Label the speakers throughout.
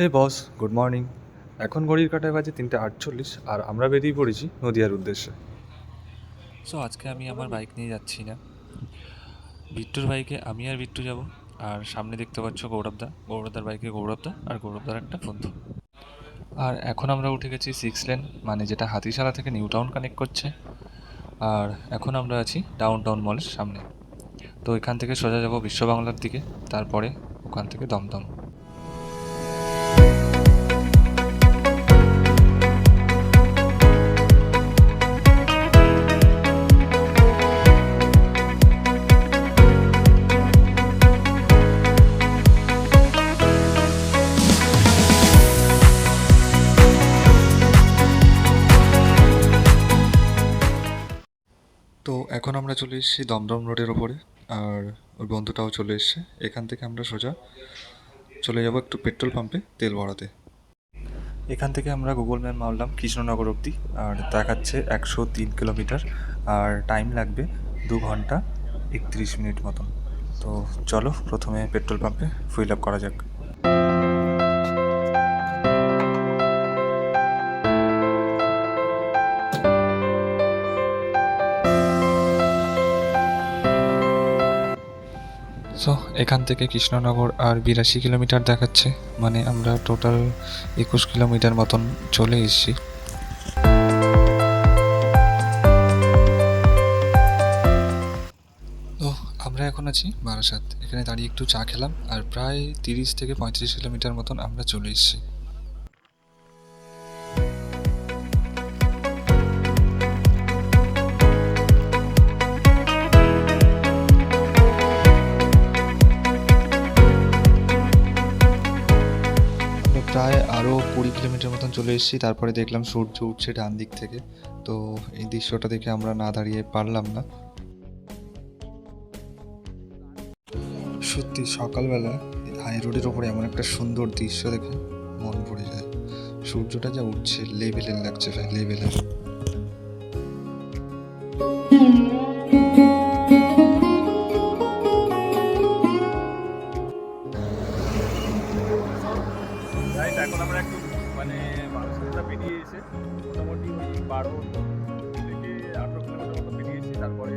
Speaker 1: হে বস, good morning. এখন ঘড়ির কাটায় বাজে তিনটে আটচল্লিশ, আর আমরা বেরিয়ে পড়েছি নদিয়ার উদ্দেশ্যে।
Speaker 2: সো আজকে আমি আমার বাইক নিয়ে যাচ্ছি না। বিট্টুর বাইকে আমি আর বিট্টু যাব, আর সামনে দেখতে পাচ্ছ গৌরবদা গৌরবদার বাইকে গৌরবদা আর গৌরবদার একটা বন্ধু। আর এখন আমরা উঠে গেছি সিক্স লেন মানে যেটা হাতিশালা থেকে নিউ টাউন কানেক্ট করছে। আর এখন আমরা আছি ডাউন টাউন মলের সামনে। তো এখান থেকে সোজা যাব বিশ্ব বাংলার দিকে, তারপরে ওখান থেকে দমদম।
Speaker 1: চলে এসেছি দমদম রোডের ওপরে, আর ওর বন্ধুটাও চলে এসছে। এখান থেকে আমরা সোজা চলে যাব একটু পেট্রোল পাম্পে, তেল ভরাতে। এখান থেকে আমরা গুগল ম্যাপ মারলাম কৃষ্ণনগর অবধি, আর দেখাচ্ছে একশো তিন কিলোমিটার, আর টাইম লাগবে দু ঘণ্টা একত্রিশ মিনিট মতন। তো চলো, প্রথমে পেট্রোল পাম্পে ফুল আপ করা যাক। সো এখান থেকে কৃষ্ণনগর আর বিরাশি কিলোমিটার দেখাচ্ছে। মানে আমরা টোটাল একুশ কিলোমিটার মতন চলে এসেছি। তো আমরা এখন আছি বারাসাত। এখানে দাঁড়িয়ে একটু চা খেলাম আর প্রায় তিরিশ থেকে পঁয়ত্রিশ কিলোমিটার মতন আমরা চলে এসেছি। চলে এসেছি, তারপরে দেখলাম সূর্য উঠছে ডান দিক থেকে। তো এই দৃশ্যটা দেখে আমরা না দাঁড়িয়ে পারলাম না। সত্যি সকালবেলা হাই রোডের ওপরে এমন একটা সুন্দর দৃশ্য দেখে মন ভরে যায়। সূর্যটা যা উঠছে লেভেলের লাগছে ভাই লেভেলের
Speaker 3: তারপরে।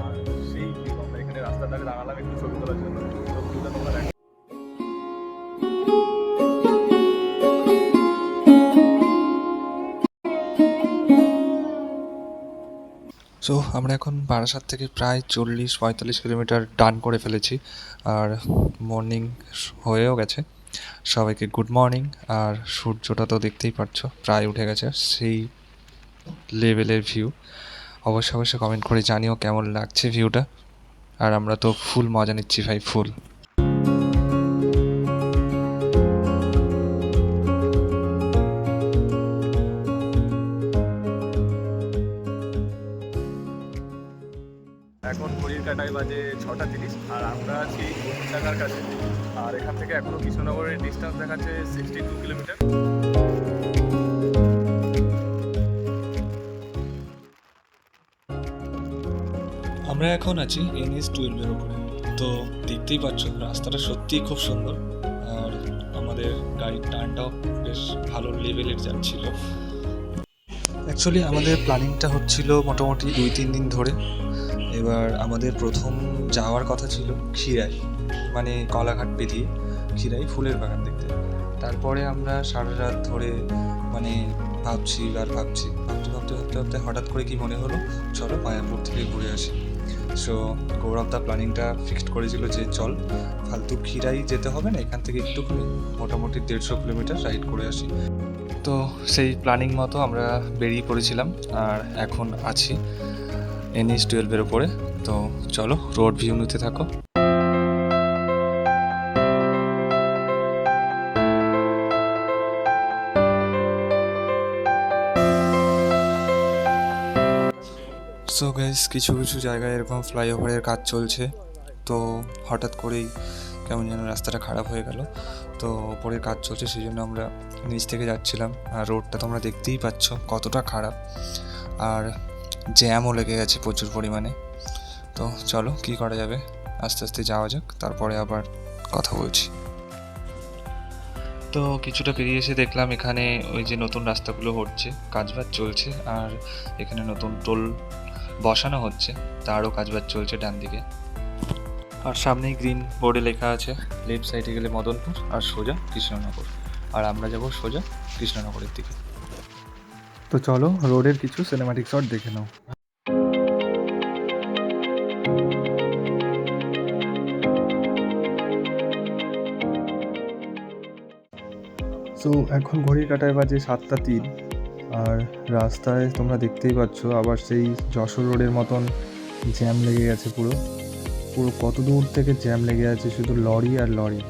Speaker 3: আর সেই আমরা এখানে দাঁড়ালাম, একটু ছবি তোলার জন্য। ছবিটা তোমরা
Speaker 1: সো আমরা এখন বারাসাত থেকে প্রায় চল্লিশ, পঁয়তাল্লিশ কিলোমিটার ডান করে ফেলেছি। আর মর্নিং হয়েও গেছে। সবাইকে গুড মর্নিং আর সূর্যটা তো দেখতেই পারছ, প্রায় উঠে গেছে। সেই লেভেলের ভিউ অবশ্যই অবশ্যই কমেন্ট করে জানিও কেমন লাগছে ভিউটা আর আমরা তো ফুল মজা নিচ্ছি ভাই ফুল
Speaker 3: এখন ঘড়ির কাটায় বাজে ছটা তিরিশ, আর আমরা আছি কাছে। আর এখান থেকে এখনও কৃষ্ণনগরের ডিস্টেন্স দেখাচ্ছে সিক্সটি টু কিলোমিটার
Speaker 1: আমরা এখন আছি এনএস টুয়েলভের ওপরে তো দেখতেই পাচ্ছ, রাস্তাটা সত্যিই খুব সুন্দর। আর আমাদের গাড়ির টার্নটাও বেশ ভালো লেভেলের যাচ্ছিল। অ্যাকচুয়ালি আমাদের প্ল্যানিংটা হচ্ছিল মোটামুটি দুই তিন দিন ধরে। এবার আমাদের প্রথম যাওয়ার কথা ছিল ক্ষীরাই মানে কলাঘাট পেরিয়ে ক্ষীরাই ফুলের বাগান দেখতে। তারপরে আমরা সারা রাত ধরে মানে ভাবছি আর ভাবছি, ভাবতে ভাবতে ভাবতে ভাবতে হঠাৎ করে কি মনে হলো, চলো মায়াপুর থেকে ঘুরে আসি। সো গৌরব দা প্ল্যানিংটা ফিক্সড করেছিল যে চল, ফালতু ক্ষীরাই যেতে হবে না, এখান থেকে একটুখানি মোটামুটি দেড়শো কিলোমিটার রাইড করে আসি। তো সেই প্ল্যানিং মতো আমরা বেরিয়ে পড়েছিলাম, আর এখন আছি এনএস টুয়েলভের ওপরে। তো চলো, রোড ভিউ নিতে থাকো। সো গাইস কিছু কিছু জায়গায় এরকম ফ্লাইওভারের কাজ চলছে। তো হঠাৎ করেই কেমন যেন রাস্তাটা খারাপ হয়ে গেল। তো ওপরের কাজ চলছে সেই জন্য আমরা নিচ থেকে যাচ্ছিলাম। আর রোডটা তোমরা দেখতেই পাচ্ছ কতটা খারাপ। আর জ্যামও লেগে গেছে প্রচুর পরিমাণে। তো চলো, কি করা যাবে? আস্তে আস্তে যাওয়া যাক, তারপরে আবার কথা বলছি।
Speaker 2: তো কিছুটা পেরিয়ে এসে দেখলাম এখানে ওই যে নতুন রাস্তাগুলো হচ্ছে কাজবাজ চলছে। আর এখানে নতুন টোল বসানো হচ্ছে, তারও কাজবাজ চলছে ডান দিকে। আর সামনেই গ্রিন বোর্ডে লেখা আছে, লেফট সাইডে গেলে মদনপুর আর সোজা কৃষ্ণনগর। আর আমরা যাব সোজা কৃষ্ণনগরের দিকে।
Speaker 1: তো চলো, রোডের কিছু সিনেমাটিক শট দেখে নাও। সো এখন ঘড়ির কাটায় বাজে সাতটা তিন। আর রাস্তায় তোমরা দেখতেই পাচ্ছ, আবার সেই যশোর রোডের মতন জ্যাম লেগে গেছে পুরো। পুরো কত দূর থেকে জ্যাম লেগে আছে শুধু লরি আর লরি।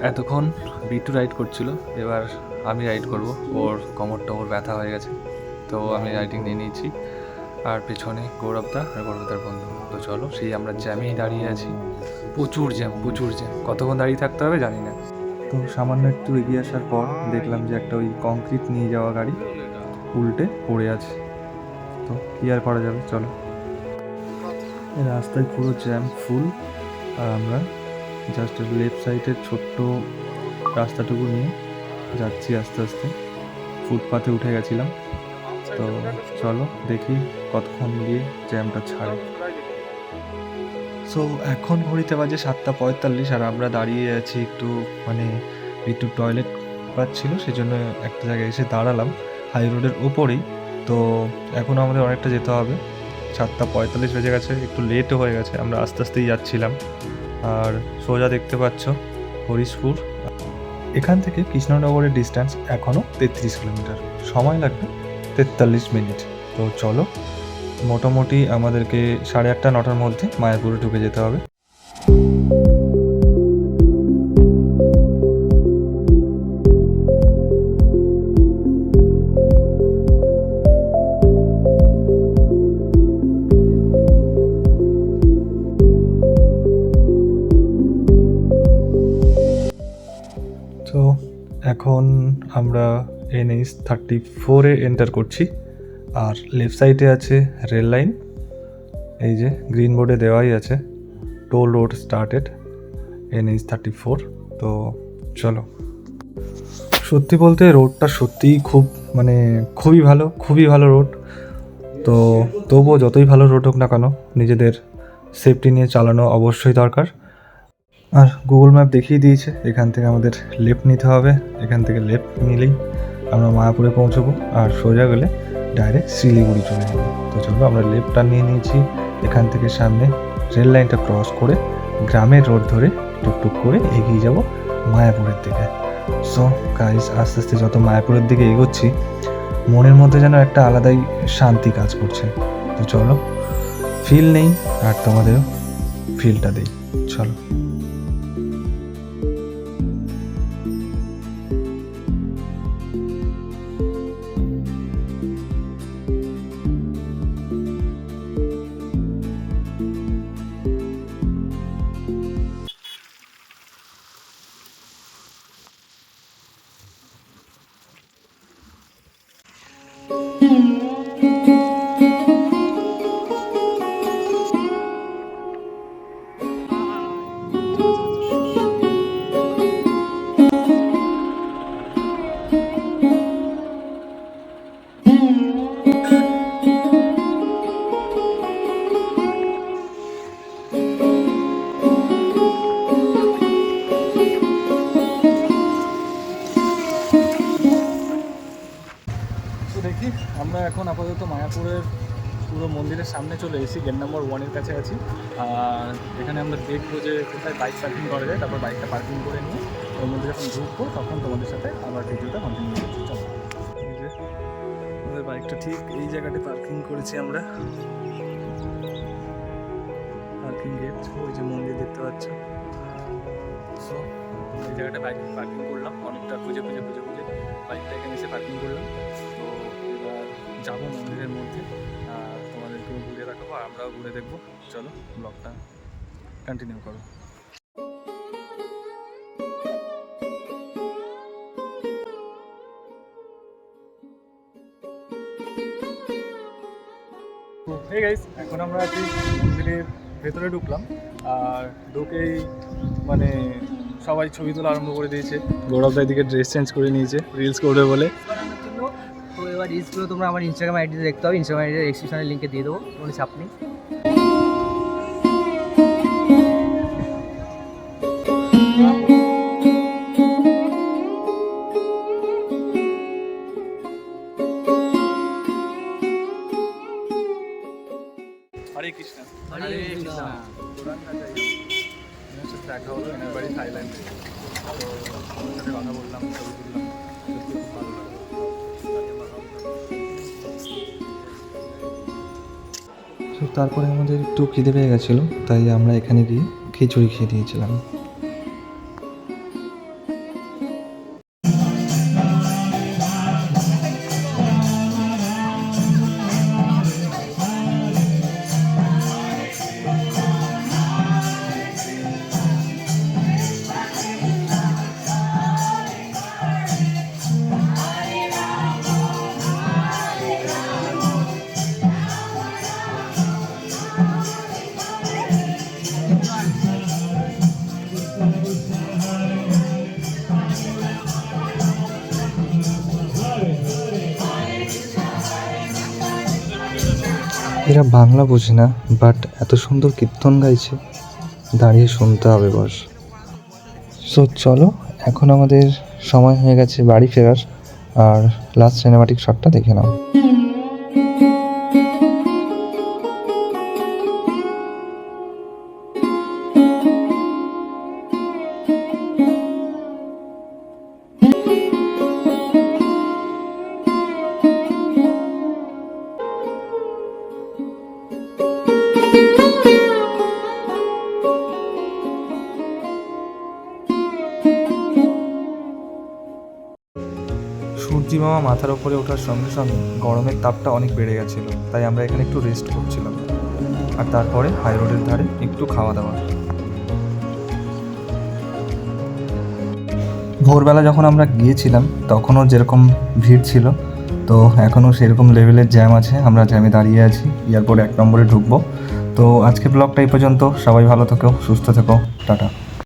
Speaker 1: এতক্ষণ বিটু রাইড করছিল, এবার আমি রাইড করব। ওর কোমর টোমর ব্যথা হয়ে গেছে, তো আমি রাইডিং নিয়ে নিয়েছি। আর পেছনে গৌরবদা আর গৌরবদার বন্ধু। তো চলো, সেই আমরা জ্যামেই দাঁড়িয়ে আছি। প্রচুর জ্যাম প্রচুর জ্যাম কতক্ষণ দাঁড়িয়ে থাকতে হবে জানি না। তো সামান্য একটু এগিয়ে আসার পর দেখলাম যে একটা ওই কংক্রিট নিয়ে যাওয়া গাড়ি উল্টে পড়ে আছে। তো কী আর করা যাবে? চলো। রাস্তায় পুরো জ্যাম ফুল আর আমরা জাস্ট লেফট সাইডের ছোট্ট রাস্তাটুকু নিয়ে যাচ্ছি আস্তে আস্তে। ফুটপাথে উঠে গেছিলাম। তো চলো দেখি কতক্ষণ গিয়ে জ্যামটা ছাড়ে। সো এখন ঘড়িতে বাজে সাতটা পঁয়তাল্লিশ আর আমরা দাঁড়িয়ে আছি একটু মানে একটু টয়লেট পাচ্ছিল সেজন্য একটা জায়গায় এসে দাঁড়ালাম। হাই রোডের ওপরেই। তো এখন আমাদের অনেকটা যেতে হবে। সাতটা পঁয়তাল্লিশ বেজে গেছে একটু লেটও হয়ে গেছে আমরা আস্তে আস্তেই যাচ্ছিলাম। আর সোজা দেখতে পাচ্ছ হরিশপুর। এখান থেকে কৃষ্ণনগরের ডিস্ট্যান্স এখনও তেত্রিশ কিলোমিটার। সময় লাগবে তেতাল্লিশ মিনিট। তো চলো, মোটামুটি আমাদেরকে সাড়ে আটটা, নটার মধ্যে মায়াপুরে ঢুকে যেতে হবে। এখন আমরা এনএইচ থার্টি ফোরে এন্টার করছি। আর লেফট সাইডে আছে রেল লাইন এই যে গ্রিন বোর্ডে দেওয়াই আছে। Toll road started NH thirty four তো চলো। সত্যি বলতে রোডটা সত্যিই খুব মানে খুবই ভালো খুবই ভালো রোড তো তবুও যতই ভালো রোড হোক না কেন, নিজেদের সেফটি নিয়ে চালানো অবশ্যই দরকার। আর গুগল ম্যাপ দেখিয়ে দিয়েছে। এখান থেকে আমাদের লেফট নিতে হবে। এখান থেকে লেফট নিলেই আমরা মায়াপুরে পৌঁছবো। আর সোজা গেলে ডাইরেক্ট শিলিগুড়ি চলে যাব। তো চলো আমরা লেফটটা নিয়ে নিয়েছি। এখান থেকে সামনে রেল লাইনটা ক্রস করে গ্রামের রোড ধরে টুকটুক করে এগিয়ে যাব মায়াপুরের দিকে। সো কাজ আস্তে আস্তে যত মায়াপুরের দিকে এগোচ্ছি, মনের মধ্যে যেন একটা আলাদাই শান্তি কাজ করছে। তো চলো ফিল নেই, আর তোমাদেরও ফিলটা দেই। চলো। মায়াপুরের পুরো মন্দিরের সামনে চলে এসেছি গেট নাম্বার ওয়ানের কাছে আছি। এখানে আমরা দেখব যে কোথায় বাইক পার্কিং করা যায়, তারপর বাইকটা পার্কিং করে নিয়ে ওর মধ্যে যখন ঢুকবো, তখন তোমাদের সাথে আবার ভিডিওটা কন্টিনিউ করছি। চলো। আমাদের
Speaker 3: বাইকটা ঠিক এই জায়গাটা পার্কিং করেছি আমরা। পার্কিং গেট ওই যে মন্দির দেখতে পাচ্ছ। সো এই জায়গাটা বাইক পার্কিং করলাম, অনেকটা খুঁজে খুঁজে খুঁজে খুঁজে বাইকটা এখানে এসে পার্কিং করলাম। যাব মন্দিরের মধ্যে। আর তোমাদেরকেও ঘুরে দেখাবো, আর আমরাও ঘুরে দেখব। চলো ব্লগটা কন্টিনিউ করো। হে গাইস এখন আমরা আছি মন্দিরের ভেতরে ঢুকলাম। আর ঢুকেই মানে সবাই ছবি তোলা আরম্ভ করে দিয়েছে। গৌরব এদিকে ড্রেস চেঞ্জ করে নিয়েছে রিলস করবে বলে।
Speaker 4: তো এবার রিলসগুলো তোমরা আমার ইনস্টাগ্রাম আইডিতে দেখতে হবে। ইনস্টাগ্রাম আইডিতে এক্সক্রিপশনের লিঙ্কে দিয়ে দেবো। কোনো চাপ নেই।
Speaker 3: হরে কৃষ্ণ।
Speaker 4: হরে কৃষ্ণ।
Speaker 3: দেখা হলো এনার বাড়ি থাইল্যান্ডে। তো কথা বললাম ছবি তুললাম।
Speaker 1: তারপরে আমাদের একটু খিদে পেয়ে গেছিল তাই আমরা এখানে গিয়ে খিচুড়ি খেয়ে দিয়েছিলাম। এরা বাংলা বোঝে না বাট এত সুন্দর কীর্তন গাইছে। দাঁড়িয়ে শুনতে হবে বস। সো চলো, এখন আমাদের সময় হয়ে গেছে বাড়ি ফেরার, আর লাস্ট সিনেমাটিক শটটা দেখে নাও। মামা মাথার ওপরে ওঠার সঙ্গে সঙ্গে গরমের তাপটা অনেক বেড়ে গেছিল, তাই আমরা এখানে একটু রেস্ট করছিলাম। আর তারপরে হাই রোডের ধারে একটু খাওয়া দাওয়া। ভোরবেলা যখন আমরা গিয়েছিলাম, তখনও যেরকম ভিড় ছিল, তো এখনও সেরকম লেভেলের জ্যাম আছে, আমরা জ্যামে দাঁড়িয়ে আছি এয়ারপোর্ট এক নম্বরে ঢুকবো। তো আজকে ব্লগটা এই পর্যন্ত, সবাই ভালো থেকো, সুস্থ থেকো, টাটা।